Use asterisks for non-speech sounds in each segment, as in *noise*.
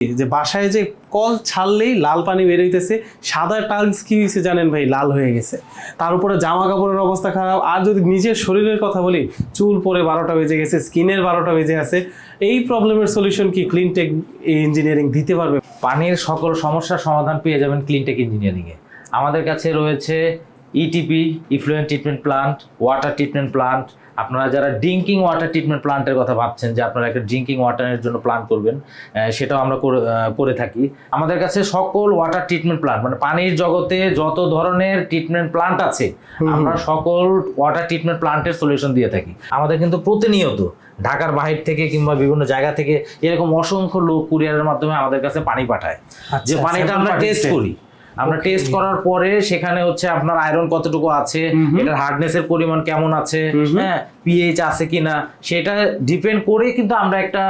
যে বাসায় যে কল ছাড়লেই লাল পানি বের হইতেছে, সাদা টাইলস কি হয়েছে জানেন ভাই? লাল হয়ে গেছে। তার উপরে জামা কাপড়ের অবস্থা খারাপ। আর যদি নিজের শরীরের কথা বলি, চুল পরে বারোটা বেজে গেছে, স্কিনের বারোটা বেজে আছে। এই প্রবলেমের সলিউশন কি ক্লিনটেক ইঞ্জিনিয়ারিং দিতে পারবে? পানির সকল সমস্যার সমাধান পেয়ে যাবেন ক্লিনটেক ইঞ্জিনিয়ারিংয়ে আমাদের কাছে রয়েছে ETP effluent treatment plant water treatment plant আপনারা যারা ড্রিঙ্কিং ওয়াটার ট্রিটমেন্ট প্লান্টের কথা ভাবছেন যে আপনারা একটা ড্রিঙ্কিং ওয়াটারের জন্য প্ল্যান করবেন সেটাও আমরা করে- থাকি। আমাদের কাছে সকল ওয়াটার ট্রিটমেন্ট প্লান্ট মানে পানির জগতে যত ধরনের ট্রিটমেন্ট প্লান্ট আছে আমরা সকল ওয়াটার ট্রিটমেন্ট প্লান্টের সলিউশন দিয়ে থাকি। আমাদের কিন্তু প্রতিনিয়ত ঢাকার বাহির থেকে কিংবা বিভিন্ন জায়গা থেকে এরকম অসংখ্য লোক কুরিয়ারের মাধ্যমে আমাদের কাছে পানি পাঠায়। যে আচ্ছা, পানিটা আমরা টেস্ট করি। আমরা টেস্ট করার পরে সেখানে হচ্ছে আপনার আয়রন কতটুকু আছে এটার হার্ডনেস এর পরিমাণ কেমন আছে হ্যাঁ পিএইচ আছে কিনা সেটা ডিপেন্ড করে কিন্তু আমরা একটা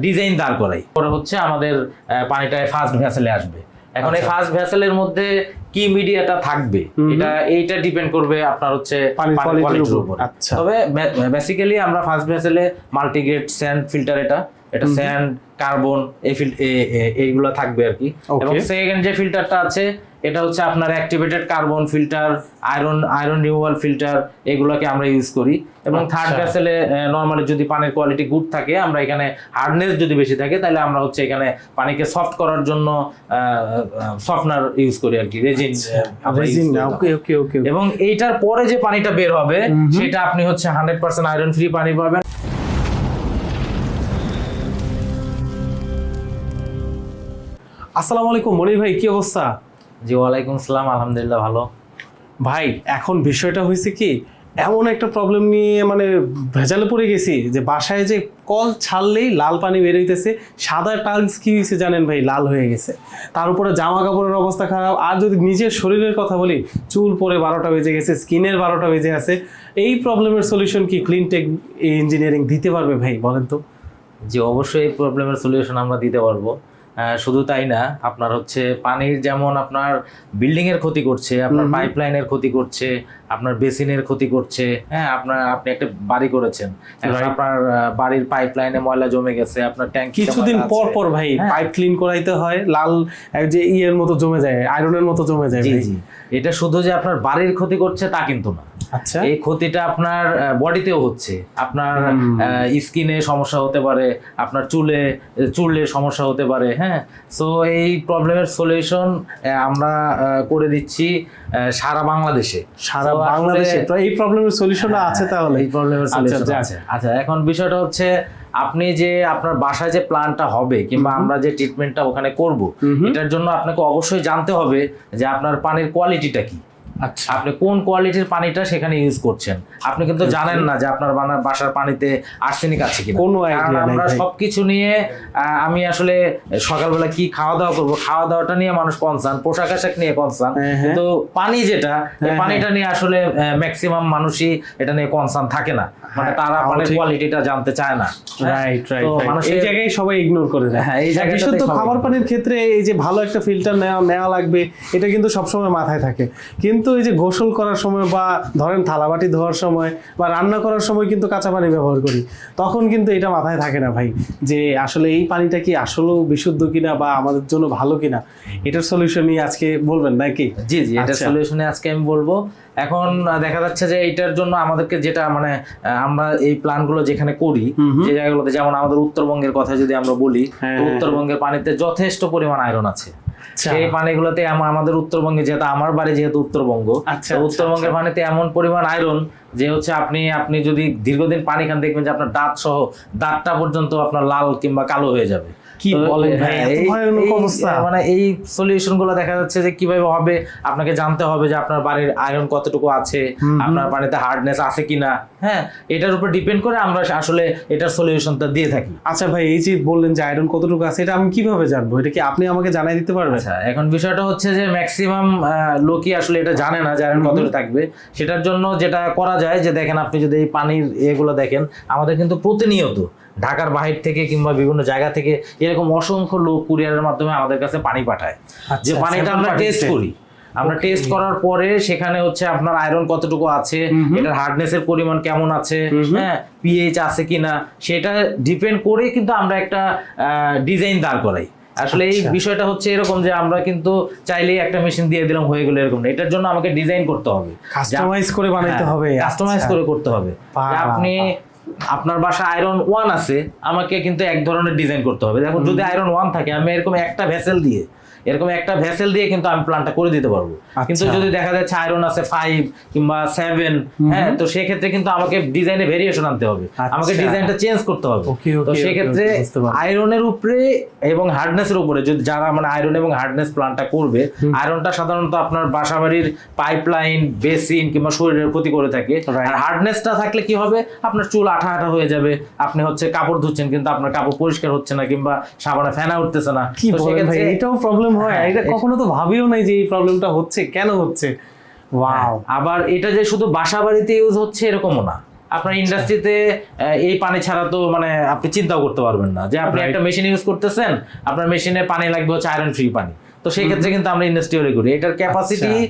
ডিজাইন দাঁড় করাই। পরে হচ্ছে আমাদের আহ, পানিটায় ফার্স্ট ভ্যাসেলে আসবে। এখন এই আচ্ছা। ফার্স্ট ভ্যাসেলের মধ্যে কি মিডিয়াটা থাকবে এটা এইটা ডিপেন্ড করবে আপনার হচ্ছে আচ্ছা। তবে বেসিক্যালি আমরা ফার্স্ট ভ্যাসেলে মাল্টিগ্রেড স্যান্ড ফিল্টার এটা এটা স্যান্ড কার্বন এই এইগুলো থাকবে আর কি। এবং সেকেন্ড যে ফিল্টারটা আছে এটা হচ্ছে আপনার activated carbon filter iron iron removal filter এগুলোকে আমরা ইউজ করি। এবং থার্ড। ভ্যাসেলে নর্মালি যদি পানির কোয়ালিটি গুড থাকে আমরা এখানে হার্ডনেস যদি বেশি থাকে তাহলে আমরা হচ্ছে এখানে পানিকে সফট করার জন্য সফটনার ইউজ করি আর কি রেজিন রেজিন ওকে ওকে ওকে এবং এইটার পরে যে পানিটা বের হবে সেটা আপনি হচ্ছে হান্ড্রেড পার্সেন্ট আয়রন ফ্রি পানি পাবেন। আসসালামু আলাইকুম মনির ভাই কি অবস্থা? জি ওয়ালাইকুম আসসালাম আলহামদুলিল্লাহ ভালো। ভাই এখন বিষয়টা হয়েছে কি এমন একটা প্রবলেম নিয়ে মানে ভেজালে পড়ে গেছি যে বাসায় যে কল ছাড়লেই লাল পানি বেরোইতেছে সাদা টাইলস কি হয়েছে জানেন ভাই লাল হয়ে গেছে। তার উপরে জামা কাপড়ের অবস্থা খারাপ আর যদি নিজের শরীরের কথা বলি চুল পরে বারোটা বেজে গেছে স্কিনের বারোটা বেজে আছে এই প্রবলেমের সলিউশন কি ক্লিন টেক ইঞ্জিনিয়ারিং দিতে পারবে ভাই বলেন তো? যে অবশ্যই এই প্রবলেমের সলিউশন আমরা দিতে পারব। শুধু তাই না আপনার হচ্ছে পানির যেমন আপনার বিল্ডিং এর ক্ষতি করছে আপনার পাইপলাইনের ক্ষতি করছে আপনার বেসিনের ক্ষতি করছে হ্যাঁ আপনার আপনি একটা বাড়ি করেছেন এখন আপনার বাড়ির পাইপলাইনে ময়লা জমে গেছে আপনার ট্যাঙ্ক কিছুদিন পর পর ভাই হ্যাঁ। পাইপ ক্লিন করাইতে হয় লাল যে ইয়ের মতো জমে যায় আয়রনের মতো জমে যায় জি জি। এটা শুধু যে আপনার বাড়ির ক্ষতি করছে তা কিন্তু না। আচ্ছা। এই ক্ষতিটা আপনার বডিতেও হচ্ছে। আপনার স্কিনে সমস্যা হতে পারে আপনার চুলে চুলে সমস্যা হতে পারে হ্যাঁ? সো এই প্রবলেমের সলিউশন আমরা করে দিচ্ছি সারা বাংলাদেশে। সারা বাংলাদেশে। তো এই প্রবলেমের সলিউশন আছে তাহলে। এই প্রবলেমের সলিউশন আচ্ছা। আছে। আচ্ছা এখন বিষয়টা হচ্ছে আপনি যে আপনার বাসায় যে প্ল্যানটা হবে কিংবা আমরা যে ট্রিটমেন্টটা ওখানে করব এটার জন্য আপনাকে অবশ্যই জানতে হবে যে আপনার পানির কোয়ালিটিটা কি। আপনি কোন কোয়ালিটির পানিটা সেখানে ইউজ করছেন? আপনি কিন্তু জানেন না যে আপনার বাসার পানিতে আর্সেনিক আছে কিনা। কোনো আমরা সবকিছু নিয়ে আমি আসলে সকালবেলা কি খাওয়া দাওয়া করব খাওয়া দাওয়াটা নিয়ে মানুষ কনসার্ন পোশাক আশাক নিয়ে কনসার্ন হ্যাঁ, হ্যাঁ। কিন্তু পানি যেটা হ্যাঁ, পানিটা নিয়ে আসলে ম্যাক্সিমাম মানুষই এটা নিয়ে কনসার্ন থাকে না। মানে তারা পানির কোয়ালিটিটা জানতে চায় না। রাইট রাইট এই জায়গায় সবাই ইগনোর করে দেয়। হ্যাঁ, এই জায়গাটাতেই বিশুদ্ধ খাবার পানির ক্ষেত্রে এই যে ভালো একটা ফিল্টার নেওয়া নেওয়া লাগবে এটা কিন্তু সবসময় মাথায় থাকে। কিন্তু এই যে গোসল করার সময় বা ধরেন থালাবাটি ধোয়ার সময় বা রান্না করার সময় কিন্তু কাঁচা পানি ব্যবহার করি তখন কিন্তু এটা মাথায় থাকে না ভাই যে আসলে এই পানিটা কি আসলেও বিশুদ্ধ কিনা বা আমাদের জন্য ভালো কিনা এটার সলিউশন নিয়ে আজকে বলবেন নাকি জি জি এটা আচ্ছা। সলিউশনে আজকে আমি বলব এখন দেখা যাচ্ছে যে এইটার জন্য আমাদেরকে যেটা মানে আমরা এই প্ল্যানগুলো যেখানে করি যে জায়গাগুলোতে যেমন আমাদের উত্তরবঙ্গের কথা যদি আমরা বলি হ্যাঁ, উত্তরবঙ্গের পানিতে যথেষ্ট পরিমাণ আয়রন আছে আচ্ছা। সেই পানিগুলোতে আম- আমাদের উত্তরবঙ্গে যেহেতু আমার বাড়ি যেহেতু উত্তরবঙ্গ আচ্ছা, আচ্ছা, উত্তরবঙ্গের পানিতে এমন পরিমাণ আয়রন যে হচ্ছে আপনি আপনি যদি দীর্ঘদিন পানি খান দেখবেন যে আপনার দাঁত সহ দাঁতটা পর্যন্ত আপনার লাল কিংবা কালো হয়ে যাবে। কি বলেন ভাই, ভয়ানক অবস্থা? মানে এই সলিউশনগুলো দেখা যাচ্ছে যে কীভাবে হবে আপনাকে জানতে হবে যে আপনার বাড়ির আয়রন কতটুকু আছে আপনার পানিতে হার্ডনেস আছে কিনা। হ্যাঁ এটার উপর ডিপেন্ড করে আমরা আসলে এটার সলিউশনটা দিয়ে থাকি। আচ্ছা ভাই এই যে বললেন যে আয়রন কতটুকু আছে এটা আমি কীভাবে জানব? এটা কি আপনি আমাকে জানাই দিতে পারবেন? আচ্ছা এখন বিষয়টা হচ্ছে যে ম্যাক্সিমাম লোকই আসলে এটা জানে না যে আয়রন কতটা থাকবে। সেটার জন্য যেটা করা যায় যে দেখেন আপনি যদি এই পানির এগুলো দেখেন আমাদের কিন্তু প্রতিনিয়ত ঢাকার বাহির থেকে কিংবা বিভিন্ন জায়গা থেকে এরকম অসংখ্য লোক কুরিয়ারের মাধ্যমে আমাদের কাছে পানি পাঠায়। আচ্ছা, যে পানিটা আমরা টেস্ট করি। আমরা টেস্ট করার পরে সেখানে হচ্ছে আপনার আয়রন কতটুকু আছে এটার হার্ডনেস এর পরিমাণ কেমন আছে হ্যাঁ পিএইচ আছে কিনা সেটা ডিপেন্ড করে কিন্তু আমরা একটা ডিজাইন দাঁড় করাই। আসলে এই আচ্ছা। বিষয়টা হচ্ছে এরকম যে আমরা কিন্তু চাইলেই একটা মেশিন দিয়ে দিলাম হয়ে গেল এরকম না। এটার জন্য আমাকে ডিজাইন করতে হবে। কাস্টমাইজ করে বানাইতে হবে। কাস্টমাইজ আচ্ছা। করে করতে হবে। আপনি আপনার বাসা আয়রন ওয়ান আছে আমাকে কিন্তু এক ধরনের ডিজাইন করতে হবে। দেখুন যদি আয়রন ওয়ান থাকে আমি এরকম একটা ভেসেল দিয়ে এরকম একটা ভেসেল দিয়ে কিন্তু আমি প্ল্যানটা করে দিতে পারব। আচ্ছা। কিন্তু যদি দেখা যাচ্ছে আয়রন আছে ফাইভ কিংবা সেভেন হ্যাঁ তো সেক্ষেত্রে কিন্তু আমাকে ডিজাইনে ভেরিয়েশন আনতে হবে। আমাকে আচ্ছা। ডিজাইনটা চেঞ্জ করতে হবে। তো সেক্ষেত্রে। আয়রনের উপরে এবং হার্ডনেসের উপরে যদি যারা মানে আয়রন এবং হার্ডনেস প্ল্যানটা করবে আয়রনটা সাধারণত আপনার বাসাবাড়ির পাইপলাইন বেসিন কিংবা শরীরের ক্ষতি করে থাকে. আর হার্ডনেসটা থাকলে কি হবে? আপনার চুল আঠা আঠা হয়ে যাবে। আপনি হচ্ছে কাপড় ধুচ্ছেন কিন্তু আপনার কাপড় পরিষ্কার হচ্ছে না কিংবা সাবানে ফেনা উঠতেছে না। এটাও প্রবলেম হয়। হ্যাঁ, এটা এটা- কখনো তো ভাবিও নাই যে এই প্রবলেমটা হচ্ছে কেন হচ্ছে? ওয়াও আবার এটা যে শুধু বাসা বাড়িতে ইউজ হচ্ছে এরকমও না। আপনার ইন্ডাস্ট্রিতে এই পানি ছাড়া তো মানে আপনি চিন্তাও করতে পারবেন না যে আপনি একটা মেশিন ইউজ করতেছেন আপনার মেশিনে পানি লাগবে হচ্ছে আয়রন ফ্রি পানি। তো সেই ক্ষেত্রে কিন্তু আমরা ইন্ডাস্ট্রিয়ালে করি। এটার ক্যাপাসিটি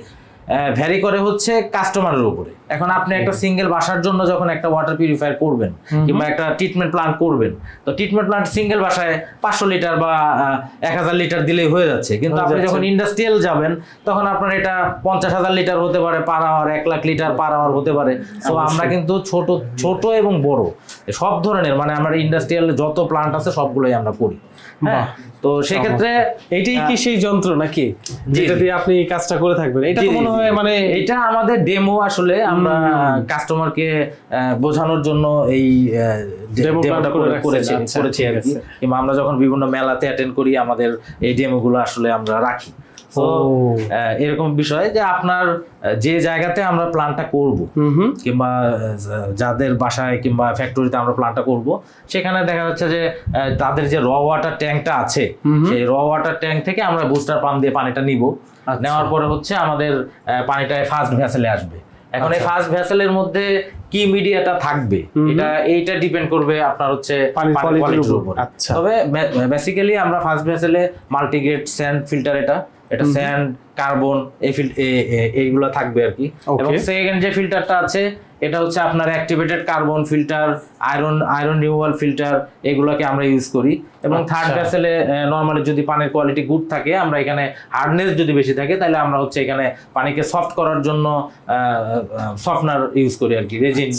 ভ্যারি করে হচ্ছে কাস্টমারের উপরে। এখন আপনি একটা সিঙ্গেল বাসার জন্য যখন একটা ওয়াটার পিউরিফায়ার করবেন কিংবা একটা ট্রিটমেন্ট প্লান্ট করবেন তো ট্রিটমেন্ট প্লান্ট সিঙ্গেল বাসায় পাঁচশো লিটার বা এক হাজার লিটার দিলেই হয়ে যাচ্ছে। কিন্তু আপনি যখন ইন্ডাস্ট্রিয়াল যাবেন তখন আপনার এটা পঞ্চাশ হাজার লিটার হতে পারে পার আওয়ার এক লাখ লিটার পার আওয়ার হতে পারে। তো আমরা কিন্তু ছোট ছোট এবং বড় সব ধরনের মানে আমার ইন্ডাস্ট্রিয়াল যত প্লান্ট আছে সবগুলোই আমরা করি। হ্যাঁ? তো সেক্ষেত্রে এইটাই কি সেই যন্ত্র নাকি? যেটা দিয়ে আপনি কাজটা করে থাকবেন? এটা তো মনে হয় মানে এটা আমাদের ডেমো আসলে আমরা কাস্টমারকে বোঝানোর জন্য এই করেছি আচ্ছা, করেছি আর কি। কিংবা আমরা যখন বিভিন্ন মেলাতে অ্যাটেন্ড করি আমাদের এই ডেমোগুলো আসলে আমরা রাখি। তো এরকম বিষয় যে আপনার যে জায়গাতে আমরা প্ল্যানটা করব কিংবা যাদের বাসায় কিংবা ফ্যাক্টরিতে আমরা প্ল্যানটা করব সেখানে দেখা যাচ্ছে যে তাদের যে র ওয়াটার ট্যাঙ্কটা আছে সেই র ওয়াটার ট্যাঙ্ক থেকে আমরা বুস্টার পাম্প দিয়ে পানিটা নিব। আচ্ছা। নেওয়ার পরে হচ্ছে আমাদের পানিটা ফার্স্ট ভ্যাসেলে আসবে। এখন এই আচ্ছা। ফার্স্ট ভেসেলের মধ্যে কি মিডিয়াটা থাকবে এটা এইটা ডিপেন্ড করবে আপনার হচ্ছে কোয়ালিটির উপর। আচ্ছা। তবে বেসিক্যালি আমরা ফার্স্ট ভেসেলে মাল্টিগ্রেড স্যান্ড ফিল্টার এটা এটা স্যান্ড কার্বন এই এইগুলো থাকবে আর কি এবং সেকেন্ড যে ফিল্টারটা আছে এটা হচ্ছে আপনার activated carbon filter iron iron removal filter এগুলোকে আমরা ইউজ করি। এবং থার্ড। ভ্যাসেলে নর্মালি যদি পানির কোয়ালিটি গুড থাকে আমরা এখানে হার্ডনেস যদি বেশি থাকে তাহলে আমরা হচ্ছে এখানে পানিকে সফট করার জন্য সফটনার ইউজ করি আর কি রেজিন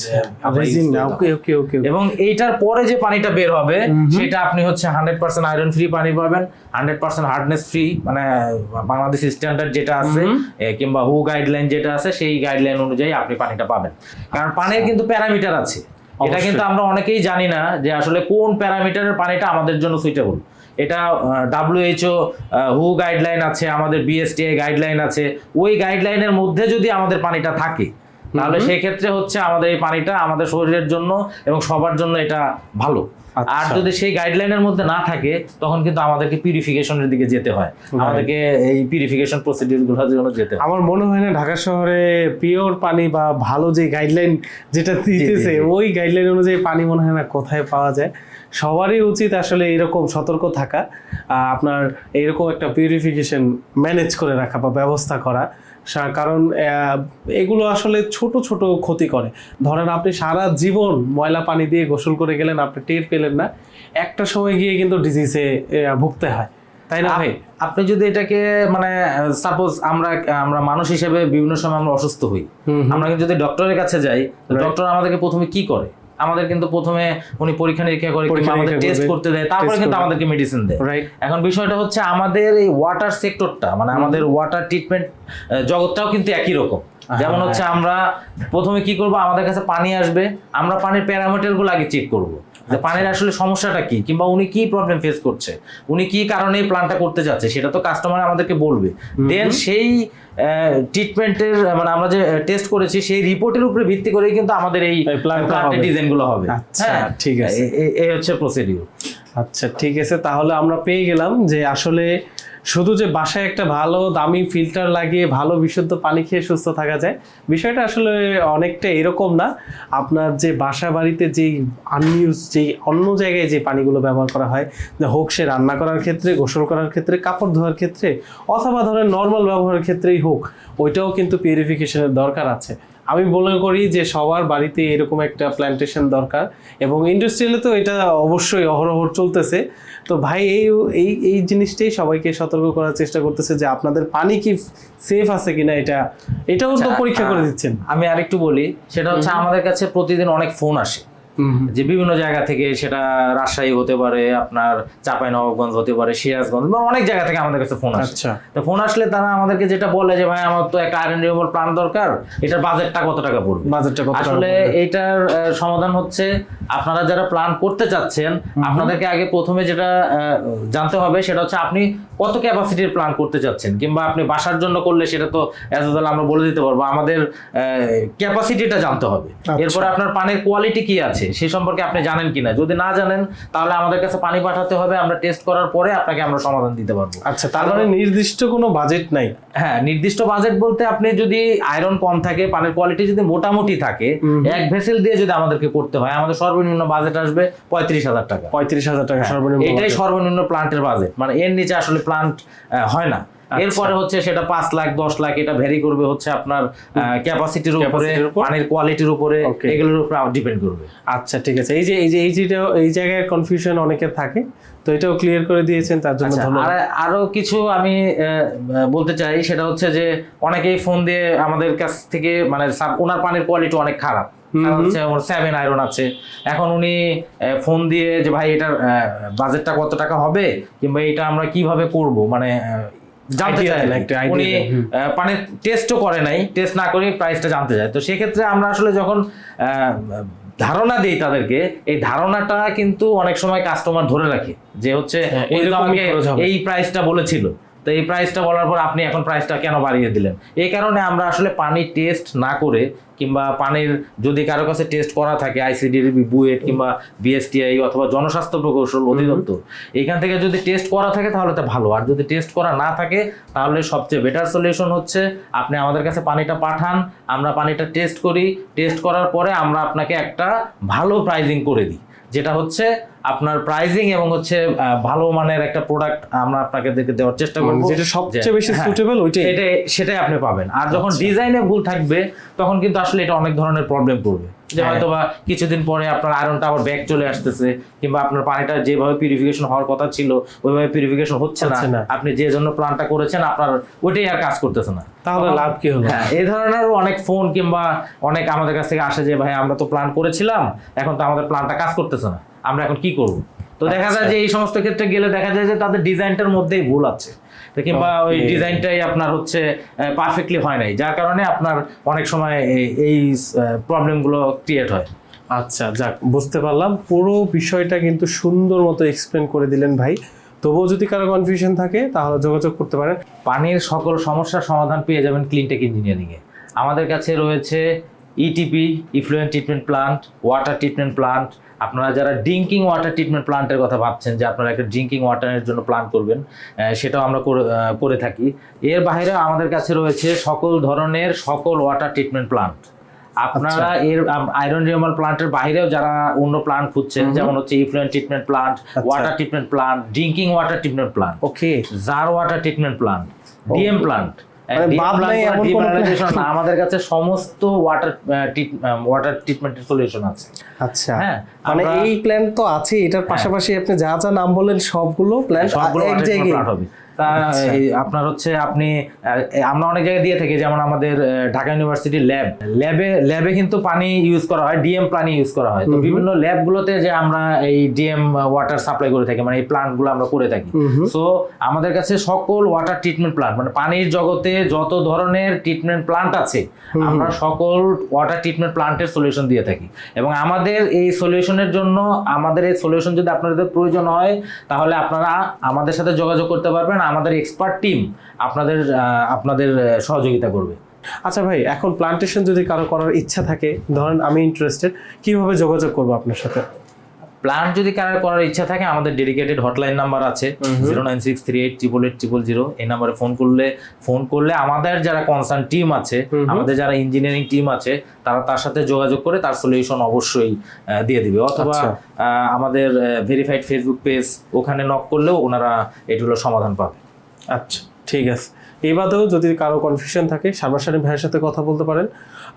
রেজিন ওকে ওকে ওকে এবং এইটার পরে যে পানিটা বের হবে সেটা আপনি হচ্ছে হান্ড্রেড পার্সেন্ট আয়রন ফ্রি পানি পাবেন। হান্ড্রেড পার্সেন্ট হার্ডনেস ফ্রি মানে বাংলাদেশ স্ট্যান্ডার্ড যেটা আছে কিংবা হু গাইডলাইন যেটা আছে সেই গাইডলাইন অনুযায়ী আপনি পানিটা পাবেন। কারণ পানির কিন্তু প্যারামিটার আছে। এটা কিন্তু আমরা অনেকেই জানি না যে আসলে কোন প্যারামিটারের পানিটা আমাদের জন্য সুইটেবল এটা ডাব্লিউএইচও হু গাইডলাইন আছে আমাদের বিএসটিআই গাইডলাইন আছে। ওই গাইডলাইনের মধ্যে যদি আমাদের পানিটা থাকে তাহলে সেই ক্ষেত্রে হচ্ছে আমাদের এই পানিটা আমাদের শরীরের জন্য এবং সবার জন্য এটা ভালো। আচ্ছা। আর যদি সেই গাইডলাইনের মধ্যে না থাকে তখন কিন্তু আমাদেরকে পিউরিফিকেশনের দিকে যেতে হয়। আমাদেরকে এই পিউরিফিকেশন প্রসিডিউরগুলোর জন্য যেতে হয়। আমার মনে হয় না ঢাকা শহরে পিওর পানি বা ভালো যে গাইডলাইন যেটা দিতেছে। ওই গাইডলাইন অনুযায়ী পানি মনে হয় না কোথায় পাওয়া যায়। সবারই উচিত আসলে এরকম সতর্ক থাকা আপনার এরকম একটা পিউরিফিকেশন ম্যানেজ করে রাখা বা ব্যবস্থা করা। কারণ এগুলো আসলে ছোট ছোট ক্ষতি করে। ধরেন আপনি সারা জীবন ময়লা পানি দিয়ে গোসল করে গেলেন আপনি টের পেলেন না একটা সময় গিয়ে কিন্তু ডিজিজে ভুগতে হয়। তাই না ভাই? আপনি যদি এটাকে মানে সাপোজ আমরা আমরা মানুষ হিসেবে বিভিন্ন সময় আমরা অসুস্থ হই। আমরা কিন্তু যদি ডক্টরের কাছে যাই ডক্টর আমাদেরকে প্রথমে কি করে? আমাদের কিন্তু প্রথমে উনি পরীক্ষা নিরীক্ষা করে আমাদের টেস্ট করতে দেয় তারপরে কিন্তু আমাদেরকে মেডিসিন দেয়। রাইট এখন বিষয়টা হচ্ছে আমাদের এই ওয়াটার সেক্টরটা মানে আমাদের ওয়াটার ট্রিটমেন্ট জগৎটাও কিন্তু একই রকম। যেমন হচ্ছে আমরা প্রথমে কি করব? আমাদের কাছে পানি আসবে। আমরা পানির প্যারামিটারগুলো আগে চেক করব। যে পানির আসলে সমস্যাটা কি? কিংবা উনি কি প্রবলেম ফেস করছে? উনি কি কারণে এই প্ল্যানটা করতে যাচ্ছে? সেটা তো কাস্টমার আমাদেরকে বলবে। দেন সেই ট্রিটমেন্টের মানে আমরা যে টেস্ট করেছি সেই রিপোর্টের উপরে ভিত্তি করেই কিন্তু আমাদের এই প্ল্যান্টের। ডিজাইনগুলো হবে। আচ্ছা, হ্যাঁ ঠিক আছে। এই হচ্ছে প্রসিডিউর আচ্ছা ঠিক আছে। তাহলে আমরা পেয়ে গেলাম যে আসলে শুধু যে বাসায় একটা ভালো দামি ফিল্টার লাগিয়ে ভালো বিশুদ্ধ পানি খেয়ে সুস্থ থাকা যায়, বিষয়টা আসলে অনেকটা এরকম না। আপনার যে বাসা বাড়িতে যেই আনইউজ যেই অন্য জায়গায় যে পানিগুলো ব্যবহার করা হয় হোক সে রান্না করার ক্ষেত্রে, গোসল করার ক্ষেত্রে, কাপড় ধোয়ার ক্ষেত্রে, অথবা ধরেন নর্মাল ব্যবহারের ক্ষেত্রেই হোক, ওইটাও কিন্তু পিউরিফিকেশনের দরকার আছে। আমি মনে করি যে সবার বাড়িতে এরকম একটা প্ল্যান্টেশন দরকার এবং ইন্ডাস্ট্রিয়ালে তো এটা অবশ্যই অহরহ চলতেছে। তো ভাই এই এই এই জিনিসটাই সবাইকে সতর্ক করার চেষ্টা করতেছে যে আপনাদের পানি কি সেফ আছে কিনা এটা এটাও তো আচ্ছা, পরীক্ষা করে দিচ্ছেন। আমি আরেকটু বলি সেটা হচ্ছে আমাদের কাছে প্রতিদিন অনেক ফোন আসে। যে বিভিন্ন জায়গা থেকে সেটা রাজশাহী হতে পারে আপনার চাপাই নবাবগঞ্জ হতে পারে সিরাজগঞ্জ বা অনেক জায়গা থেকে আমাদের কাছে ফোন আসে। আচ্ছা। তো ফোন আসলে তারা আমাদেরকে যেটা বলে যে ভাই আমার তো একটা আয়রন রিমুভাল প্ল্যান দরকার এটার বাজেটটা কত টাকা পড়বে? বাজেটটা কত আসলে? এইটার সমাধান হচ্ছে আপনারা যারা প্ল্যান করতে চাচ্ছেন আপনাদেরকে আগে প্রথমে যেটা আহ, জানতে হবে সেটা হচ্ছে আপনি কত ক্যাপাসিটির প্ল্যান করতে চাচ্ছেন কিংবা আপনি বাসার জন্য করলে সেটা তো অ্যাজ আমরা বলে দিতে পারব আমাদের ক্যাপাসিটিটা জানতে হবে। আচ্ছা। এরপরে আপনার পানির কোয়ালিটি কি আছে? সে সম্পর্কে আপনি জানেন কিনা? যদি না জানেন তাহলে আমাদের কাছে পানি পাঠাতে হবে আমরা টেস্ট করার পরে আপনাকে আমরা সমাধান দিতে পারব। আচ্ছা তার মানে নির্দিষ্ট কোনো বাজেট নাই? হ্যাঁ নির্দিষ্ট বাজেট বলতে আপনি যদি আয়রন কম থাকে পানির কোয়ালিটি যদি মোটামুটি থাকে এক ভেসেল দিয়ে যদি আমাদেরকে করতে হয় আমাদের সর্বনিম্ন বাজেট আসবে পঁয়ত্রিশ হাজার টাকা। পঁয়ত্রিশ হাজার টাকা। সর্বনিম্ন এটাই সর্বনিম্ন প্লান্টের বাজেট মানে এর নিচে আসলে প্লান্ট হয় না। আচ্ছা। এরপরে হচ্ছে সেটা পাঁচ লাখ দশ লাখ এটা ভ্যারি করবে হচ্ছে আপনার ক্যাপাসিটির উপরে পানির কোয়ালিটির উপরে এগুলোর উপর ডিপেন্ড করবে। আচ্ছা ঠিক আছে। এই যে এই যে এই যেটা এই জায়গায় কনফিউশন অনেকের থাকে তো এটাও ক্লিয়ার করে দিয়েছেন তার জন্য আচ্ছা, ধন্যবাদ। আর আরও কিছু আমি বলতে চাই সেটা হচ্ছে যে অনেকেই ফোন দিয়ে আমাদের কাছ থেকে মানে ওনার পানির কোয়ালিটি অনেক খারাপ। হচ্ছে ওর সেভেন আয়রন আছে। এখন উনি ফোন দিয়ে যে ভাই এটার বাজেটটা কত টাকা হবে? কিংবা এটা আমরা কীভাবে করব? মানে জানতে idea উনি পানির টেস্টও করে নাই। টেস্ট না করে প্রাইসটা জানতে চায়। তো সেক্ষেত্রে আমরা আসলে যখন আহ, ধারণা দিই তাদেরকে এই ধারণাটা কিন্তু অনেক সময় কাস্টমার ধরে রাখে। যে হচ্ছে হ্যাঁ, এই প্রাইসটা বলেছিল। তো এই প্রাইসটা বলার পর আপনি এখন প্রাইসটা কেন বাড়িয়ে দিলেন? এই কারণে আমরা আসলে পানি টেস্ট না করে কিংবা পানির যদি কারও কাছে টেস্ট করা থাকে আইসিডির বুয়েট কিংবা বিএসটিআই অথবা জনস্বাস্থ্য প্রকৌশল অধিদপ্তর এখান থেকে যদি টেস্ট করা থাকে তাহলে তো ভালো। আর যদি টেস্ট করা না থাকে তাহলে সবচেয়ে বেটার সলিউশন হচ্ছে আপনি আমাদের কাছে পানিটা পাঠান আমরা পানিটা টেস্ট করি। টেস্ট করার পরে আমরা আপনাকে একটা ভালো প্রাইজিং করে দিই যেটা হচ্ছে আপনার প্রাইজিং এবং হচ্ছে ভালো মানের একটা প্রোডাক্ট আমরা আপনাকে দেওয়ার চেষ্টা করব। মানে যেটা সবচেয়ে বেশি হ্যাঁ, suitable ওইটাই। সেটাই সেটাই আপনি পাবেন। আর যখন ডিজাইনে ভুল থাকবে তখন কিন্তু আসলে এটা অনেক ধরনের প্রবলেম করবে যে হ্যাঁ। হয়তো বা কিছুদিন পরে আপনার আয়রনটা আবার ব্যাক চলে আসতেছে কিংবা আপনার পানিটা যেভাবে পিউরিফিকেশন হওয়ার কথা ছিল ওইভাবে পিউরিফিকেশন হচ্ছে না। আপনি যে জন্য প্ল্যানটা করেছেন আপনার ওইটাই আর কাজ করতেছে না। তাহলে লাভ কি হলো? হ্যাঁ এই ধরনের অনেক ফোন কিংবা অনেক আমাদের কাছ থেকে আসে যে ভাই আমরা তো প্ল্যান করেছিলাম এখন তো আমাদের প্ল্যানটা কাজ করতেছে না। আমরা এখন কি করব? তো দেখা যায় আচ্ছা। যে এই সমস্ত ক্ষেত্রে গেলে দেখা যায় যে তাদের ডিজাইনটার মধ্যেই ভুল আছে। কিংবা ওই ডিজাইনটাই আপনার হচ্ছে পারফেক্টলি হয় নাই যার কারণে আপনার অনেক সময় এই- প্রবলেমগুলো ক্রিয়েট হয়। আচ্ছা যাক বুঝতে পারলাম। পুরো বিষয়টা কিন্তু সুন্দর মতো এক্সপ্লেন করে দিলেন ভাই। তবুও যদি কারও কনফিউশন থাকে তাহলে যোগাযোগ করতে পারেন। পানির সকল সমস্যার সমাধান পেয়ে যাবেন ক্লিনটেক ইঞ্জিনিয়ারিংয়ে আমাদের কাছে রয়েছে ETP effluent treatment plant water treatment plant আপনারা যারা ড্রিঙ্কিং ওয়াটার ট্রিটমেন্ট প্লান্টের কথা ভাবছেন যে আপনারা একটা ড্রিঙ্কিং ওয়াটারের জন্য প্ল্যান করবেন সেটাও আমরা করে- করে থাকি। এর বাইরে আমাদের কাছে রয়েছে সকল ধরনের সকল ওয়াটার ট্রিটমেন্ট প্লান্ট আপনারা এর আয়রন রিমল প্লান্টের বাইরেও যারা অন্য প্লান্ট খুঁজছেন যেমন হচ্ছে effluent treatment plant water treatment plant drinking water treatment plant okay jar water treatment plant DM plant মানে? *laughs* আমাদের কাছে সমস্ত ওয়াটার ওয়াটার ট্রিটমেন্টের সলিউশন আছে। আচ্ছা। হ্যাঁ, মানে এই প্ল্যান তো আছে এটার পাশাপাশি আপনি যা যা নাম বললেন সবগুলো প্ল্যান সবগুলো এক জায়গায় হবে। তা আচ্ছা। আপনার হচ্ছে আপনি আমরা অনেক জায়গায় দিয়ে থাকি যেমন আমাদের ঢাকা ইউনিভার্সিটি ল্যাব। ল্যাবে ল্যাবে কিন্তু পানি ইউজ করা হয় ডিএম পানি ইউজ করা হয়। তো বিভিন্ন ল্যাবগুলোতে যে আমরা এই ডিএম ওয়াটার সাপ্লাই করে থাকি মানে এই প্লান্টগুলো আমরা করে থাকি। সো আমাদের কাছে সকল ওয়াটার ট্রিটমেন্ট প্লান্ট মানে পানির জগতে যত ধরনের ট্রিটমেন্ট প্লান্ট আছে আমরা সকল ওয়াটার ট্রিটমেন্ট প্লান্টের সলিউশন দিয়ে থাকি। এবং আমাদের এই সলিউশনের জন্য আমাদের এই সলিউশন যদি আপনাদের প্রয়োজন হয় তাহলে আপনারা আমাদের সাথে যোগাযোগ করতে পারবেন। আমাদের এক্সপার্ট টিম আপনাদের আপনাদের সহযোগিতা করবে। আচ্ছা ভাই, এখন প্লান্টেশন যদি কারও করার ইচ্ছা থাকে, ধরেন আমি ইন্টারেস্টেড কীভাবে যোগাযোগ করব আপনার সাথে? প্ল্যান যদি কারোর করার ইচ্ছা থাকে আমাদের ডেডিকেটেড হটলাইন নাম্বার আছে zero nine six three eight triple eight triple zero এই নাম্বারে ফোন করলে ফোন করলে আমাদের যারা কনসার্ন টিম আছে আমাদের যারা ইঞ্জিনিয়ারিং টিম আছে তারা তার সাথে যোগাযোগ করে তার সলিউশন অবশ্যই দিয়ে দিবে। অথবা আচ্ছা। আমাদের ভেরিফাইড ফেসবুক পেজ ওখানে নক করলেও ওনারা এগুলো সমাধান পাবে। আচ্ছা ঠিক আছে। এই বাদেও যদি কারও কনফিউশন থাকে সামনাসামনি ভাইয়ের সাথে কথা বলতে পারেন।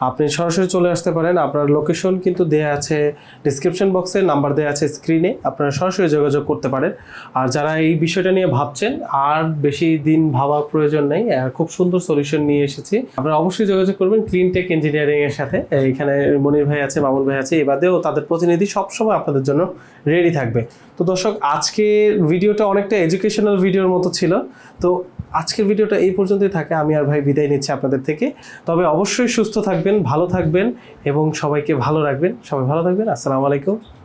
আপনি সরাসরি চলে আসতে পারেন। আপনার লোকেশন কিন্তু দেয়া আছে ডিসক্রিপশন বক্সে নাম্বার দেওয়া আছে স্ক্রিনে আপনারা সরাসরি যোগাযোগ করতে পারেন। আর যারা এই বিষয়টা নিয়ে ভাবছেন, আর বেশি দিন ভাবার প্রয়োজন নেই খুব সুন্দর সলিউশন নিয়ে এসেছি। আপনারা অবশ্যই যোগাযোগ করবেন ক্লিন টেক ইঞ্জিনিয়ারিং এর সাথে। এইখানে মনির ভাই আছে, মামুন ভাই আছে এবাদেও তাদের প্রতিনিধি সবসময় আপনাদের জন্য রেডি থাকবে। তো দর্শক, আজকের ভিডিওটা অনেকটা এডুকেশনাল ভিডিওর মতো ছিল। তো আজকের ভিডিওটা এই পর্যন্তই থাকে। আমি আর ভাই বিদায় নিচ্ছি আপনাদের থেকে। তবে অবশ্যই সুস্থ থাকবেন, ভালো থাকবেন এবং সবাইকে ভালো রাখবেন। সবাই ভালো থাকবেন। আসসালামু আলাইকুম।